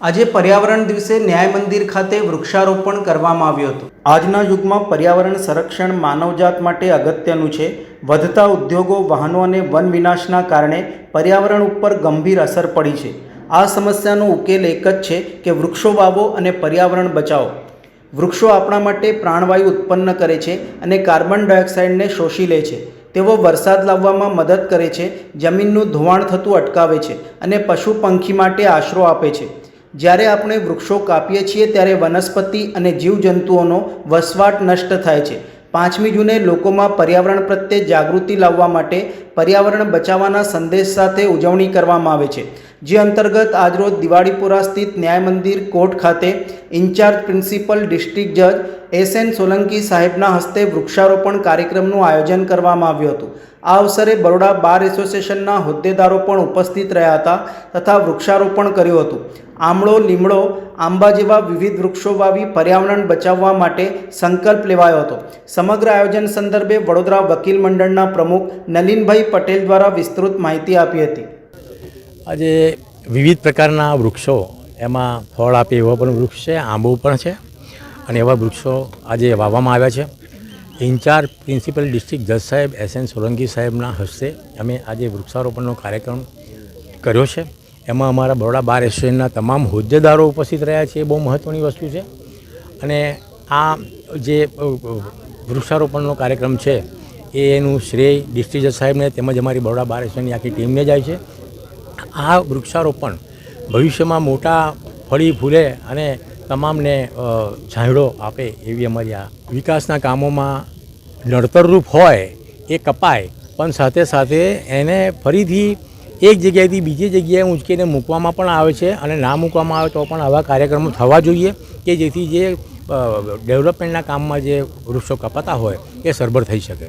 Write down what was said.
આજે પર્યાવરણ દિવસે ન્યાય મંદિર ખાતે વૃક્ષારોપણ કરવામાં આવ્યું હતું. આજના યુગમાં પર્યાવરણ સંરક્ષણ માનવજાત માટે અગત્યનું છે. વધતા ઉદ્યોગો, વાહનો અને વન વિનાશના કારણે પર્યાવરણ ઉપર ગંભીર અસર પડી છે. આ સમસ્યાનો ઉકેલ એક જ છે કે વૃક્ષો વાવો અને પર્યાવરણ બચાવો. વૃક્ષો આપણા માટે પ્રાણવાયુ ઉત્પન્ન કરે છે અને કાર્બન ડાયોક્સાઇડને શોષી લે છે. તેઓ વરસાદ લાવવામાં મદદ કરે છે, જમીનનું ધોવાણ થતું અટકાવે છે અને પશુ પંખી માટે આશરો આપે છે. જ્યારે આપણે વૃક્ષો કાપીએ છીએ ત્યારે વનસ્પતિ અને જીવજંતુઓનો વસવાટ નષ્ટ થાય છે. પાંચમી જૂને લોકોમાં પર્યાવરણ પ્રત્યે જાગૃતિ લાવવા માટે પર્યાવરણ બચાવવાના સંદેશ સાથે ઉજવણી કરવામાં આવે છે. જે અંતર્ગત આજરોજ દિવાળીપુરા સ્થિત ન્યાય મંદિર કોર્ટ ખાતે ઇન્ચાર્જ પ્રિન્સિપલ ડિસ્ટ્રિક્ટ જજ એસ એન સોલંકી સાહેબના હસ્તે વૃક્ષારોપણ કાર્યક્રમનું આયોજન કરવામાં આવ્યું હતું. આ અવસરે બરોડા બાર એસોસિએશનના હોદ્દેદારો પણ ઉપસ્થિત રહ્યા હતા તથા વૃક્ષારોપણ કર્યું હતું. આમળો, લીમડો, આંબા જેવા વિવિધ વૃક્ષો વાવી પર્યાવરણ બચાવવા માટે સંકલ્પ લેવાયો હતો. સમગ્ર આયોજન સંદર્ભે વડોદરા વકીલ મંડળના પ્રમુખ નલિનભાઈ પટેલ દ્વારા વિસ્તૃત માહિતી આપી હતી. આજે વિવિધ પ્રકારના વૃક્ષો, એમાં ફળ આપે એવા પણ વૃક્ષ છે, આંબો પણ છે અને એવા વૃક્ષો આજે વાવવામાં આવ્યા છે. ઇન્ચાર્જ પ્રિન્સિપલ ડિસ્ટ્રિક્ટ જજ સાહેબ એસ એન સોલંકી સાહેબના હસ્તે અમે આજે વૃક્ષારોપણનો કાર્યક્રમ કર્યો છે. એમાં અમારા બરોડા બાર એસોસિએશનના તમામ હોદ્દેદારો ઉપસ્થિત રહ્યા છે, એ બહુ મહત્ત્વની વસ્તુ છે. અને આ જે વૃક્ષારોપણનો કાર્યક્રમ છે એનું શ્રેય ડિસ્ટ્રિક્ટ જજ સાહેબને તેમજ અમારી બરોડા બાર એસોસિએશનની આખી ટીમને જાય છે. આ વૃક્ષારોપણ ભવિષ્યમાં મોટા ફળી ફૂલે અને તમામને છાંયડો આપે એવી અમારી આ વિકાસના કામોમાં નડતરરૂપ હોય એ કપાય, પણ સાથે સાથે એને ફરીથી એક જગ્યાએથી બીજી જગ્યાએ ઊંચકીને મૂકવામાં પણ આવે છે અને ના મૂકવામાં આવે તો પણ આવા કાર્યક્રમો થવા જોઈએ કે જેથી જે ડેવલપમેન્ટના કામમાં જે વૃક્ષો કપાતા હોય એ સરભર થઈ શકે.